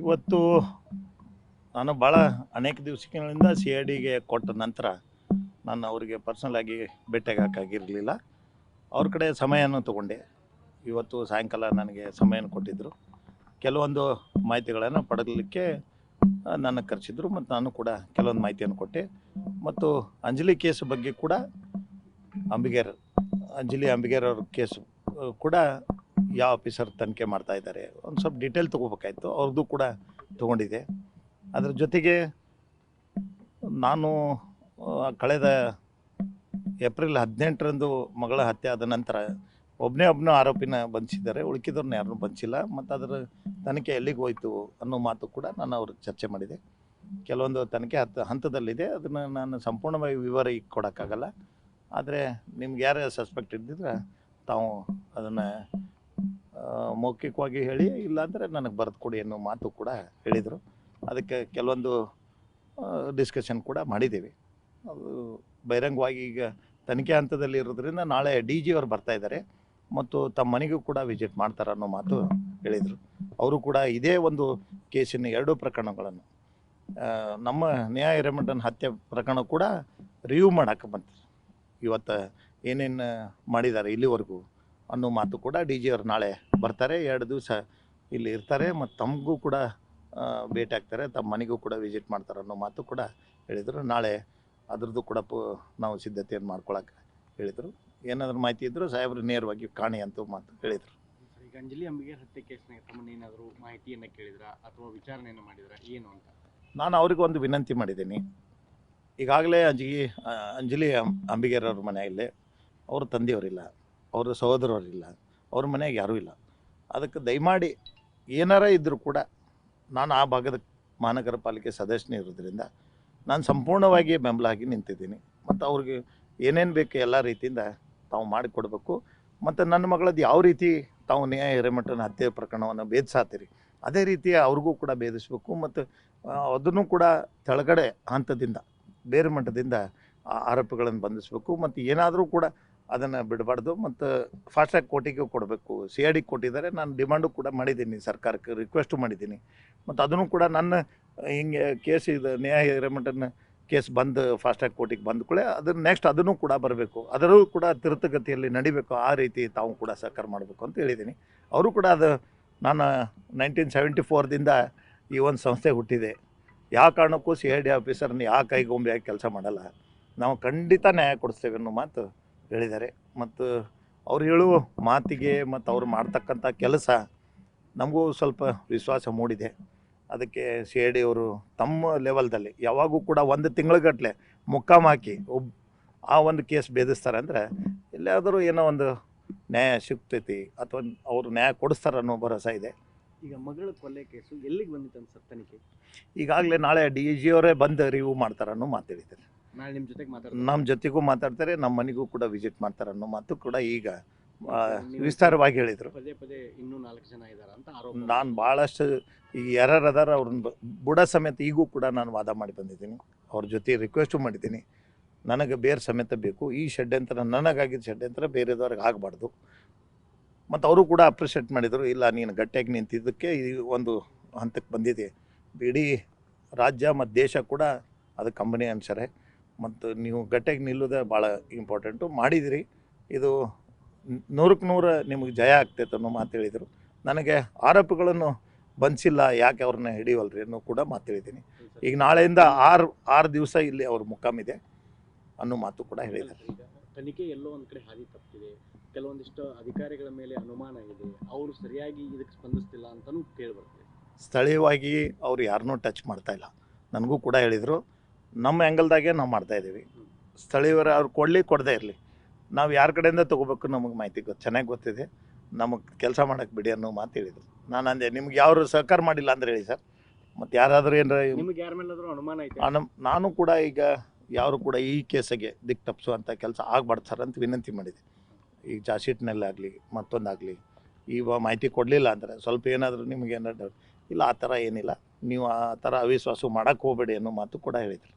ಇವತ್ತು ನಾನು ಭಾಳ ಅನೇಕ ದಿವಸಗಳಿಂದ ಸಿ ಐ ಡಿಗೆ ಕೊಟ್ಟ ನಂತರ ನಾನು ಅವರಿಗೆ ಪರ್ಸ್ನಲಾಗಿ ಭೇಟಿಯಾಗಕ್ಕಾಗಿರಲಿಲ್ಲ ಅವ್ರ ಕಡೆ ಸಮಯನೂ ತಗೊಂಡೆ. ಇವತ್ತು ಸಾಯಂಕಾಲ ನನಗೆ ಸಮಯನ ಕೊಟ್ಟಿದ್ದರು ಕೆಲವೊಂದು ಮಾಹಿತಿಗಳನ್ನು ಪಡೆಯಲಿಕ್ಕೆ ನನ್ನ ಕರೆಸಿದ್ರು ಮತ್ತು ನಾನು ಕೂಡ ಕೆಲವೊಂದು ಮಾಹಿತಿಯನ್ನು ಕೊಟ್ಟೆ. ಮತ್ತು ಅಂಜಲಿ ಕೇಸ್ ಬಗ್ಗೆ ಕೂಡ ಅಂಬಿಗೇರ್, ಅಂಜಲಿ ಅಂಬಿಗೇರ್ ಅವ್ರ ಕೇಸ್ ಕೂಡ ಯಾವ ಆಫೀಸರ್ ತನಿಖೆ ಮಾಡ್ತಾ ಇದ್ದಾರೆ, ಒಂದು ಸ್ವಲ್ಪ ಡೀಟೇಲ್ ತೊಗೋಬೇಕಾಯ್ತು ಅವ್ರದ್ದು ಕೂಡ ತೊಗೊಂಡಿದೆ. ಅದರ ಜೊತೆಗೆ ನಾನು ಕಳೆದ ಏಪ್ರಿಲ್ ಹದಿನೆಂಟರಂದು ಮಗಳ ಹತ್ಯೆ ಆದ ನಂತರ ಒಬ್ಬನೇ ಒಬ್ಬನ ಆರೋಪಿನ ಬಂಧಿಸಿದ್ದಾರೆ, ಉಳ್ಕಿದವ್ರನ್ನ ಯಾರನ್ನೂ ಬಂಧಿಸಿಲ್ಲ, ಮತ್ತು ಅದರ ತನಿಖೆ ಎಲ್ಲಿಗೆ ಹೋಯ್ತು ಅನ್ನೋ ಮಾತು ಕೂಡ ನಾನು ಅವ್ರಿಗೆ ಚರ್ಚೆ ಮಾಡಿದೆ. ಕೆಲವೊಂದು ತನಿಖೆ ಹತ್ತು ಹಂತದಲ್ಲಿದೆ, ಅದನ್ನು ನಾನು ಸಂಪೂರ್ಣವಾಗಿ ವಿವರ ಈಗ ಕೊಡೋಕ್ಕಾಗಲ್ಲ. ಆದರೆ ನಿಮ್ಗೆ ಯಾರೇ ಸಸ್ಪೆಕ್ಟ್ ಇದ್ದಿದ್ರೆ ತಾವು ಅದನ್ನು ಮೌಖಿಕವಾಗಿ ಹೇಳಿ, ಇಲ್ಲಾಂದರೆ ನನಗೆ ಬರೆದು ಕೊಡಿ ಅನ್ನೋ ಮಾತು ಕೂಡ ಹೇಳಿದರು. ಅದಕ್ಕೆ ಕೆಲವೊಂದು ಡಿಸ್ಕಷನ್ ಕೂಡ ಮಾಡಿದ್ದೀವಿ ಅದು ಬಹಿರಂಗವಾಗಿ ಈಗ ತನಿಖೆ ಹಂತದಲ್ಲಿ ಇರೋದ್ರಿಂದ ನಾಳೆ ಡಿ ಜಿ ಅವರು ಬರ್ತಾ ಇದ್ದಾರೆ ಮತ್ತು ತಮ್ಮ ಮನೆಗೂ ಕೂಡ ವಿಸಿಟ್ ಮಾಡ್ತಾರೆ ಅನ್ನೋ ಮಾತು ಹೇಳಿದರು. ಅವರು ಕೂಡ ಇದೇ ಒಂದು ಕೇಸಿನ ಎರಡೂ ಪ್ರಕರಣಗಳನ್ನು ನಮ್ಮ ನ್ಯಾಯ ರೆಮಂಡನ್ ಹತ್ಯೆ ಪ್ರಕರಣ ಕೂಡ ರಿವ್ಯೂ ಮಾಡಕ್ಕೆ ಬಂತು. ಇವತ್ತು ಏನೇನು ಮಾಡಿದ್ದಾರೆ ಇಲ್ಲಿವರೆಗೂ ಅನ್ನೋ ಮಾತು ಕೂಡ ಡಿ ಜಿ ಅವ್ರು ನಾಳೆ ಬರ್ತಾರೆ ಎರಡು ದಿವಸ ಇಲ್ಲಿ ಇರ್ತಾರೆ ಮತ್ತು ತಮಗೂ ಕೂಡ ಭೇಟಿ ಆಗ್ತಾರೆ ತಮ್ಮ ಮನೆಗೂ ಕೂಡ ವಿಸಿಟ್ ಮಾಡ್ತಾರೆ ಅನ್ನೋ ಮಾತು ಕೂಡ ಹೇಳಿದರು. ನಾಳೆ ಅದ್ರದ್ದು ಕೂಡ ಪು ನಾವು ಸಿದ್ಧತೆಯನ್ನು ಮಾಡ್ಕೊಳಕ್ಕೆ ಹೇಳಿದರು. ಏನಾದರೂ ಮಾಹಿತಿ ಇದ್ದರೂ ಸಾಹೇಬರು ನೇರವಾಗಿ ಕಾಣಿ ಅಂತ ಮಾತು ಹೇಳಿದರು. ಈಗ ಅಂಜಲಿ ಅಂಬಿಗೆ ಹತ್ಯೆ ಕೇಸ್ನಾಗ ತಮ್ಮನ್ನೇನಾದರೂ ಮಾಹಿತಿಯನ್ನು ಕೇಳಿದ್ರ? ಅಥವಾ ವಿಚಾರಣೆಯನ್ನು ಮಾಡಿದ್ರ? ಏನು ಅಂತ? ನಾನು ಅವ್ರಿಗೆ ಒಂದು ವಿನಂತಿ ಮಾಡಿದ್ದೀನಿ. ಈಗಾಗಲೇ ಅಂಜಿಗೆ ಅಂಜಲಿ ಅಂಬಿಗೇರವ್ರ ಮನೆಯಲ್ಲಿ ಅವರು ತಂದೆಯವರಿಲ್ಲ. ಅವರ ಸಹೋದರವರಿಲ್ಲ. ಅವ್ರ ಮನೆಯಾಗ ಯಾರೂ ಇಲ್ಲ. ಅದಕ್ಕೆ ದಯಮಾಡಿ ಏನಾರ ಇದ್ದರೂ ಕೂಡ ನಾನು ಆ ಭಾಗದ ಮಹಾನಗರ ಪಾಲಿಕೆ ಸದಸ್ಯನೇ ಇರೋದ್ರಿಂದ ನಾನು ಸಂಪೂರ್ಣವಾಗಿ ಬೆಂಬಲ ಆಗಿ ನಿಂತಿದ್ದೀನಿ. ಮತ್ತು ಅವ್ರಿಗೆ ಏನೇನು ಬೇಕು ಎಲ್ಲ ರೀತಿಯಿಂದ ತಾವು ಮಾಡಿಕೊಡ್ಬೇಕು. ಮತ್ತು ನನ್ನ ಮಗಳದ್ದು ಯಾವ ರೀತಿ ತಾವು ನ್ಯಾಯ ಹಿರೇಮಠನ ಹತ್ಯೆ ಪ್ರಕರಣವನ್ನು ಭೇದಿಸಾತೀರಿ, ಅದೇ ರೀತಿ ಅವ್ರಿಗೂ ಕೂಡ ಭೇದಿಸ್ಬೇಕು. ಮತ್ತು ಅದನ್ನು ಕೂಡ ತೆಳಗಡೆ ಹಂತದಿಂದ, ಬೇರೆ ಮಟ್ಟದಿಂದ ಆರೋಪಿಗಳನ್ನು ಬಂಧಿಸಬೇಕು. ಮತ್ತು ಏನಾದರೂ ಕೂಡ ಅದನ್ನು ಬಿಡಬಾರ್ದು ಮತ್ತು ಫಾಸ್ಟ್ರ್ಯಾಗ್ ಕೋರ್ಟಿಗೆ ಕೊಡಬೇಕು. ಸಿ ಐ ಡಿ ಕೊಟ್ಟಿದ್ದಾರೆ, ನಾನು ಡಿಮಾಂಡು ಕೂಡ ಮಾಡಿದ್ದೀನಿ, ಸರ್ಕಾರಕ್ಕೆ ರಿಕ್ವೆಸ್ಟು ಮಾಡಿದ್ದೀನಿ. ಮತ್ತು ಅದನ್ನು ಕೂಡ ನನ್ನ ಹಿಂಗೆ ಕೇಸ್ ಇದು ನ್ಯಾಯ ಹಿರೇಮಠನ ಕೇಸ್ ಬಂದು ಫಾಸ್ಟ್ರ್ಯಾಗ್ ಕೋರ್ಟಿಗೆ ಬಂದ ಕೂಡಲೇ ಅದನ್ನು ನೆಕ್ಸ್ಟ್ ಅದನ್ನು ಕೂಡ ಬರಬೇಕು. ಅದರೂ ಕೂಡ ತೀರ್ಥಗತಿಯಲ್ಲಿ ನಡಿಬೇಕು. ಆ ರೀತಿ ತಾವು ಕೂಡ ಸಹಕಾರ ಮಾಡಬೇಕು ಅಂತ ಹೇಳಿದ್ದೀನಿ. ಅವರು ಕೂಡ ಅದು ನಾನು ನೈನ್ಟೀನ್ ಸೆವೆಂಟಿ ಫೋರ್ದಿಂದ ಈ ಒಂದು ಸಂಸ್ಥೆ ಹುಟ್ಟಿದೆ. ಯಾವ ಕಾರಣಕ್ಕೂ ಸಿ ಐ ಡಿ ಆಫೀಸರ್ನ ಯಾವ ಕೈಗೊಂಬೆಯಾಗಿ ಕೆಲಸ ಮಾಡಲ್ಲ. ನಾವು ಖಂಡಿತ ನ್ಯಾಯ ಕೊಡಿಸ್ತೇವೆ ಅನ್ನೋ ಮಾತು ಹೇಳಿದ್ದಾರೆ. ಮತ್ತು ಅವ್ರು ಹೇಳುವ ಮಾತಿಗೆ ಮತ್ತು ಅವ್ರು ಮಾಡ್ತಕ್ಕಂಥ ಕೆಲಸ ನಮಗೂ ಸ್ವಲ್ಪ ವಿಶ್ವಾಸ ಮೂಡಿದೆ. ಅದಕ್ಕೆ ಸಿ ಐ ಡಿ ಅವರು ತಮ್ಮ ಲೆವೆಲ್ದಲ್ಲಿ ಯಾವಾಗೂ ಕೂಡ ಒಂದು ತಿಂಗಳಗಟ್ಟಲೆ ಮುಕ್ಕಾಮ್ ಹಾಕಿ ಒಬ್ ಆ ಒಂದು ಕೇಸ್ ಭೇದಿಸ್ತಾರೆ ಅಂದರೆ ಎಲ್ಲಾದರೂ ಏನೋ ಒಂದು ನ್ಯಾಯ ಸಿಗ್ತೈತಿ ಅಥವಾ ಅವರು ನ್ಯಾಯ ಕೊಡಿಸ್ತಾರೆ ಅನ್ನೋ ಭರವಸೆ ಇದೆ. ಈಗ ಮಗಳ ಕೊಲೆ ಕೇಸು ಎಲ್ಲಿಗೆ ಬಂದಿತ್ತು ಸರ್ ತನಿಖೆ? ಈಗಾಗಲೇ ನಾಳೆ ಡಿ ಜಿ ಅವರೇ ಬಂದು ರಿವ್ಯೂ ಮಾಡ್ತಾರೆ ಅನ್ನೋ ಮಾತು ಹೇಳಿದ್ದಾರೆ. ನಾಳೆ ನಿಮ್ಮ ಜೊತೆಗೆ ಮಾತಾಡ್ತಾರೆ. ನಮ್ಮ ಜೊತೆಗೂ ಮಾತಾಡ್ತಾರೆ ನಮ್ಮ ಮನೆಗೂ ಕೂಡ ವಿಸಿಟ್ ಮಾಡ್ತಾರೆ ಅನ್ನೋ ಮಾತು ಕೂಡ ಈಗ ಆ, ವಿಸ್ತಾರವಾಗಿ ಹೇಳಿದರು. ಪದೇ ಪದೇ ಇನ್ನೂ ನಾಲ್ಕು ಜನ ಇದ್ದಾರೆ ಅಂತ ಆರೋಪ. ನಾನು ಭಾಳಷ್ಟು ಈಗ ಯಾರು ಅದಾರ ಅವ್ರನ್ನ ಬ- ಬುಡ ಸಮೇತ ಈಗೂ ಕೂಡ ನಾನು ವಾದ ಮಾಡಿ ಬಂದಿದ್ದೀನಿ. ಅವ್ರ ಜೊತೆ ರಿಕ್ವೆಸ್ಟು ಮಾಡಿದ್ದೀನಿ. ನನಗೆ ಬೇರೆ ಸಮೇತ ಬೇಕು. ಈ ಷಡ್ಯಂತ್ರ ನನಗಾಗಿದ್ದ ಷಡ್ಯಂತ್ರ ಬೇರೆದವ್ರಿಗೆ ಆಗಬಾರ್ದು. ಮತ್ತು ಅವರು ಕೂಡ ಅಪ್ರಿಷಿಯೇಟ್ ಮಾಡಿದರು. ಇಲ್ಲ ನೀನು ಗಟ್ಟಿಯಾಗಿ ನಿಂತಿದ್ದಕ್ಕೆ ಈ ಒಂದು ಹಂತಕ್ಕೆ ಬಂದಿದೆ ಇಡೀ ರಾಜ್ಯ ಮತ್ತು ದೇಶ ಕೂಡ ಅದು ಕಂಬನಿ ಅನ್ಸರೆ. ಮತ್ತು ನೀವು ಗಟ್ಟಿಯಾಗಿ ನಿಲ್ಲೋದೇ ಭಾಳ ಇಂಪಾರ್ಟೆಂಟು ಮಾಡಿದಿರಿ. ಇದು ನೂರಕ್ಕೆ ನೂರು ನಿಮಗೆ ಜಯ ಆಗ್ತೈತೆ ಅನ್ನೋ ಮಾತು ಹೇಳಿದರು. ನನಗೆ ಆರೋಪಗಳನ್ನು ಬನ್ಸಿಲ್ಲ ಯಾಕೆ ಅವ್ರನ್ನ ಹಿಡಿಯವಲ್ರಿ ಅನ್ನೋ ಕೂಡ ಮಾತು ಹೇಳಿದ್ದೀನಿ. ಈಗ ನಾಳೆಯಿಂದ ಆರು ಆರು ದಿವಸ ಇಲ್ಲಿ ಅವ್ರ ಮುಖಾಮಿದೆ ಅನ್ನೋ ಮಾತು ಕೂಡ ಹೇಳಿದ್ದಾರೆ. ತನಿಖೆ ಎಲ್ಲೋ ಒಂದು ಕಡೆ ಹಾದಿ ತಪ್ಪಿದೆ. ಕೆಲವೊಂದಿಷ್ಟು ಅಧಿಕಾರಿಗಳ ಮೇಲೆ ಅನುಮಾನ ಇದೆ. ಅವರು ಸರಿಯಾಗಿ ಇದಕ್ಕೆ ಸ್ಪಂದಿಸ್ತಿಲ್ಲ ಅಂತಲೂ ಕೇಳಿ ಬರ್ತದೆ. ಸ್ಥಳೀಯವಾಗಿ ಅವ್ರು ಯಾರನ್ನೂ ಟಚ್ ಮಾಡ್ತಾ ಇಲ್ಲ. ನನಗೂ ಕೂಡ ಹೇಳಿದರು. ನಮ್ಮ ಆ್ಯಂಗಲ್ದಾಗೆ ನಾವು ಮಾಡ್ತಾ ಇದ್ದೀವಿ. ಸ್ಥಳೀಯರು ಅವ್ರು ಕೊಡಲಿ ಕೊಡದೇ ಇರಲಿ. ನಾವು ಯಾರ ಕಡೆಯಿಂದ ತೊಗೋಬೇಕು ನಮಗೆ ಮಾಹಿತಿ ಗೊತ್ತು ಚೆನ್ನಾಗಿ ಗೊತ್ತಿದೆ. ನಮಗೆ ಕೆಲಸ ಮಾಡೋಕ್ಕೆ ಬಿಡಿ ಅನ್ನೋ ಮಾತು ಹೇಳಿದರು. ನಾನು ಅಂದೆ ನಿಮ್ಗೆ ಯಾರು ಸಹಕಾರ ಮಾಡಿಲ್ಲ ಅಂದ್ರೆ ಹೇಳಿ ಸರ್. ಮತ್ತು ಯಾರಾದರೂ ಏನಾರ ಐತೆ? ನಾನು ಕೂಡ ಈಗ ಯಾರು ಕೂಡ ಈ ಕೇಸಿಗೆ ದಿಕ್ಕು ತಪ್ಪಿಸುವಂಥ ಕೆಲಸ ಆಗಬಾರ್ದು ಸರ್ ಅಂತ ವಿನಂತಿ ಮಾಡಿದೆ. ಈಗ ಚಾರ್ಜ್ಶೀಟ್ನಲ್ಲಾಗಲಿ ಮತ್ತೊಂದಾಗಲಿ ಈಗ ಮಾಹಿತಿ ಕೊಡಲಿಲ್ಲ ಅಂದರೆ ಸ್ವಲ್ಪ ಏನಾದರೂ ನಿಮಗೆ ಏನಾದ್ರು ಇಲ್ಲ ಆ ಥರ ಏನಿಲ್ಲ ನೀವು ಆ ಥರ ಅವಿಶ್ವಾಸ ಮಾಡೋಕ್ಕೆ ಹೋಗಬೇಡಿ ಅನ್ನೋ ಮಾತು ಕೂಡ ಹೇಳಿದ್ರು.